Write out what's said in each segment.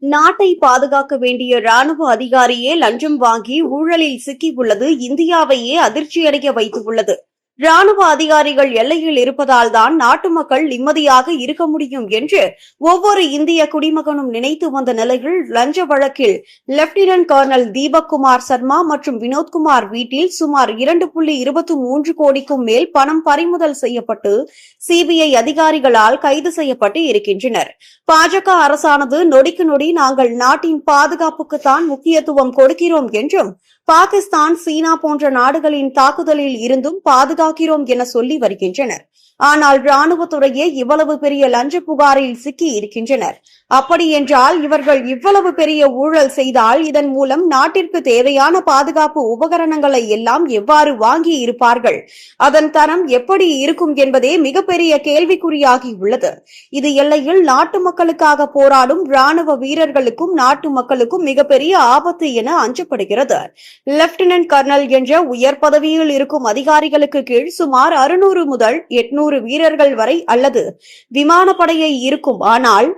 நாட்டை பாதுகாக்க வேண்டிய ராணுவ அதிகாரியே லஞ்சம் வாங்கி ஊழலில் சிக்கியுள்ளது. இந்தியாவையே அதிர்ச்சியடைய வைத்துள்ளது. ராணுவ அதிகாரிகள் எல்லையில் இருப்பதால் தான் நாட்டு மக்கள் நிம்மதியாக இருக்க முடியும் என்று ஒவ்வொரு இந்திய குடிமகனும் நினைத்து வந்த நிலையில் லஞ்ச வழக்கில் லெப்டினன்ட் கர்னல் தீபக் குமார் சர்மா மற்றும் வினோத்குமார் வீட்டில் சுமார் இரண்டு புள்ளி இருபத்தி மூன்று கோடிக்கும் மேல் பணம் பறிமுதல் செய்யப்பட்டு சிபிஐ அதிகாரிகளால் கைது செய்யப்பட்டு இருக்கின்றனர். பாஜக அரசானது நொடிக்கு நொடி நாங்கள் நாட்டின் பாதுகாப்புக்குத்தான் முக்கியத்துவம் கொடுக்கிறோம் என்றும் பாகிஸ்தான் சீனா போன்ற நாடுகளின் தாக்குதலில் இருந்தும் பாதுகாக்கிறோம் என சொல்லி வருகின்றனர். ஆனால் ராணுவத்துறையே இவ்வளவு பெரிய லஞ்ச புகாரில் சிக்கி இருக்கின்றனர். அப்படி என்றால் இவர்கள் இவ்வளவு பெரிய ஊழல் செய்தால் இதன் மூலம் நாட்டிற்கு தேவையான பாதுகாப்பு உபகரணங்களை எல்லாம் எவ்வாறு வாங்கி இருப்பார்கள்? அதன் தரம் எப்படி இருக்கும் என்பதே மிகப்பெரிய கேள்விக்குறியாகி உள்ளது. இது எல்லையில் நாட்டு மக்களுக்காக போராடும் ராணுவ வீரர்களுக்கும் நாட்டு மக்களுக்கும் மிகப்பெரிய ஆபத்து என அஞ்சப்படுகிறது. லெப்டினன்ட் கர்னல் என்ற உயர் பதவியில் இருக்கும் அதிகாரிகளுக்கு கீழ் சுமார் அறுநூறு முதல் எட்நூறு வீரர்கள் வரை அல்லது விமானப்படையை இருக்கும். ஆனால்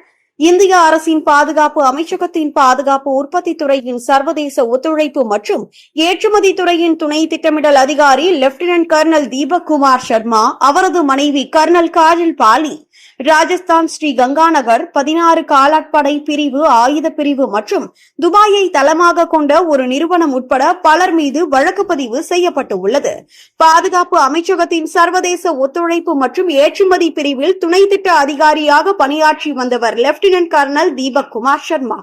இந்திய அரசின் பாதுகாப்பு அமைச்சகத்தின் பாதுகாப்பு உற்பத்தி துறையின் சர்வதேச ஒத்துழைப்பு மற்றும் ஏற்றுமதி துறையின் துணை திட்டமிடல் அதிகாரி லெப்டினன்ட் கர்னல் தீபக் குமார் சர்மா அவரது மனைவி கர்னல் காஜல் பாலி ராஜஸ்தான் ஸ்ரீ கங்காநகர் பதினாறு காலாட்படை பிரிவு ஆயுத பிரிவு மற்றும் துபாயை தளமாக கொண்ட ஒரு நிறுவனம் உட்பட பலர் மீது வழக்கு பதிவு செய்யப்பட்டு உள்ளது பாதுகாப்பு அமைச்சகத்தின் சர்வதேச ஒத்துழைப்பு மற்றும் ஏற்றுமதி பிரிவில் துணை திட்ட அதிகாரியாக பணியாற்றி வந்தவர் லெப்டினன்ட் கர்னல் தீபக் குமார் சர்மா.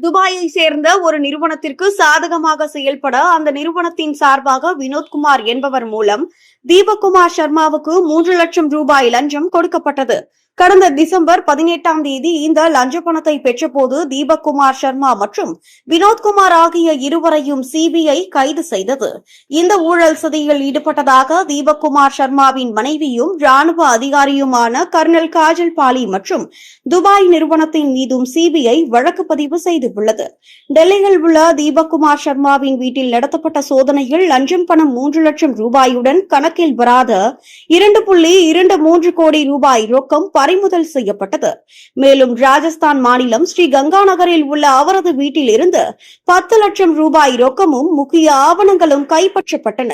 துபாயை சேர்ந்த ஒரு நிறுவனத்திற்கு சாதகமாக செயல்பட அந்த நிறுவனத்தின் சார்பாக வினோத்குமார் என்பவர் மூலம் தீபக்குமார் சர்மாவுக்கு மூன்று லட்சம் ரூபாய் லஞ்சம் கொடுக்கப்பட்டது. கடந்த டிசம்பர் பதினெட்டாம் தேதி இந்த லஞ்ச பணத்தை பெற்றபோது தீபக்குமார் சர்மா மற்றும் வினோத்குமார் ஆகிய இருவரையும் சிபிஐ கைது செய்தது. இந்த ஊழல் சதியில் ஈடுபட்டதாக தீபக்குமார் சர்மாவின் மனைவியும் ராணுவ அதிகாரியுமான கர்னல் காஜல் பாலி மற்றும் துபாய் நிறுவனத்தின் மீதும் சிபிஐ வழக்கு பதிவு செய்துள்ளது. டெல்லியில் உள்ள தீபக்குமார் சர்மாவின் வீட்டில் நடத்தப்பட்ட சோதனையில் லஞ்சம் பணம் மூன்று லட்சம் ரூபாயுடன் கணக்கில் வராத இரண்டு புள்ளி இரண்டு மூன்று கோடி ரூபாய் ரொக்கம் பறிமுதல் செய்யப்பட்டது. மேலும் ராஜஸ்தான் மாநிலம் ஸ்ரீ கங்கா நகரில் உள்ள அவரது வீட்டில் இருந்து பத்து லட்சம் ரூபாய் ரொக்கமும் முக்கிய ஆவணங்களும் கைப்பற்றப்பட்டன.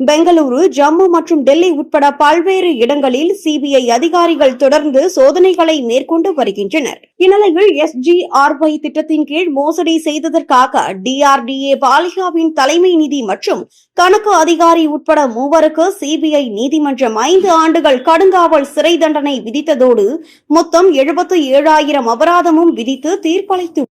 பெங்களூரு ஜம்மு மற்றும் டெல்லி உட்பட பல்வேறு இடங்களில் சிபிஐ அதிகாரிகள் தொடர்ந்து சோதனைகளை மேற்கொண்டு வருகின்றனர். இந்நிலையில் எஸ்ஜிஆர்ஒய் திட்டத்தின் கீழ் மோசடி செய்ததற்காக டிஆர்டிஏ பாலிகாவின் தலைமை நிதி மற்றும் கணக்கு அதிகாரி உட்பட மூவருக்கு சிபிஐ நீதிமன்றம் ஐந்து ஆண்டுகள் கடுங்காவல் சிறை தண்டனை விதித்ததோடு மொத்தம் எழுபத்து ஏழாயிரம் அபராதமும் விதித்து தீர்ப்பளித்து